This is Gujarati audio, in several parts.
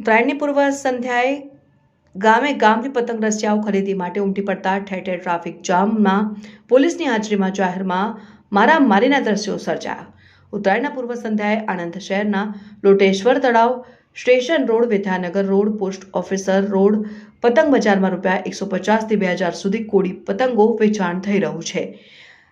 ઉત્તરાયણની પૂર્વ સંધ્યાએ ગામે ગામથી પતંગ રસિયાઓ ખરીદી માટે ઉમટી પડતા ઠેર ઠેર ટ્રાફિક જામમાં પોલીસની હાજરીમાં જાહેરમાં મારામારીના દ્રશ્યો સર્જાયા. ઉત્તરાયણના પૂર્વ સંધ્યાએ આણંદ શહેરના લોટેશ્વર તળાવ, station road, Vidyanagar road, post officer road, પતંગ બજારમાં રૂપિયા એકસો પચાસથી બે હજાર સુધી કોડી પતંગો વેચાણ થઈ રહ્યું છે.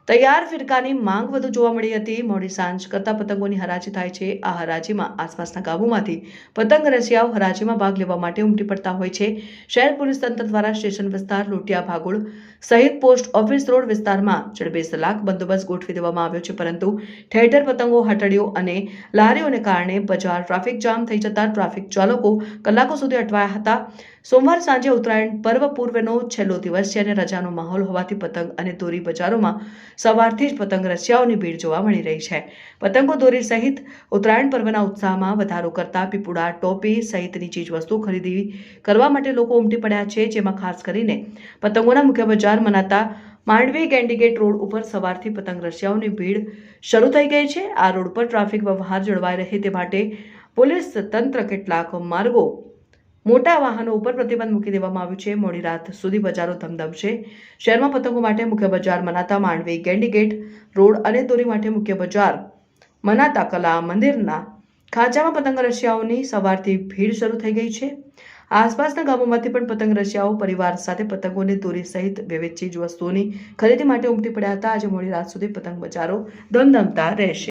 તૈયાર ફિરકાની માંગ વધુ જોવા મળી હતી. મોડી સાંજ કરતા પતંગોની હરાજી થાય છે. આ હરાજીમાં આસપાસના ગામોમાંથી પતંગ રસિયાઓ હરાજીમાં ભાગ લેવા માટે ઉમટી પડતા હોય છે. શહેર પોલીસ તંત્ર દ્વારા સ્ટેશન વિસ્તાર લોટિયા ભાગોળ સહિત પોસ્ટ ઓફિસ રોડ વિસ્તારમાં જડબે સલાક બંદોબસ્ત ગોઠવી દેવામાં આવ્યો છે. પરંતુ ઠેર ઠેર પતંગો હટડીઓ અને લારીઓને કારણે બજાર ટ્રાફિક જામ થઈ જતા ટ્રાફિક ચાલકો કલાકો સુધી અટવાયા હતા. સોમવાર સાંજે ઉત્તરાયણ પર્વ પૂર્વનો છેલ્લો દિવસ છે અને રજાનો માહોલ હોવાથી પતંગ અને દોરી બજારોમાં સવારથી જ પતંગ રસિયાઓની ભીડ જોવા મળી રહી છે. પતંગો, દોરી સહિત ઉત્તરાયણ પર્વના ઉત્સાહમાં વધારો કરતા પીપુડા, ટોપી સહિતની ચીજવસ્તુ ખરીદી કરવા માટે લોકો ઉમટી પડ્યા છે, જેમાં ખાસ કરીને પતંગોના મુખ્ય બજાર મનાતા માંડવી ગેન્ડીગેટ રોડ ઉપર સવારથી પતંગ રસિયાઓની ભીડ શરૂ થઈ ગઈ છે. આ રોડ પર ટ્રાફિક વ્યવહાર જળવાઈ રહે તે માટે પોલીસ તંત્ર કેટલાક માર્ગો મોટા વાહનો ઉપર પ્રતિબંધ મૂકી દેવામાં આવ્યું છે. મોડી રાત સુધી બજારો ધમધમશે શહેરમાં પતંગો માટે મુખ્ય બજાર મનાતા માંડવી ગેન્ડીગેટ રોડ અને દોરી માટે મુખ્ય બજાર મનાતા કલા મંદિરના ખાંચામાં પતંગ રશિયાઓની સવારથી ભીડ શરૂ થઈ ગઈ છે. આસપાસના ગામોમાંથી પણ પતંગ રશિયાઓ પરિવાર સાથે પતંગોની દોરી સહિત વિવિધ ચીજ વસ્તુઓની ખરીદી માટે ઉમટી પડ્યા હતા. આજે મોડી રાત સુધી પતંગ બજારો ધમધમતા રહેશે.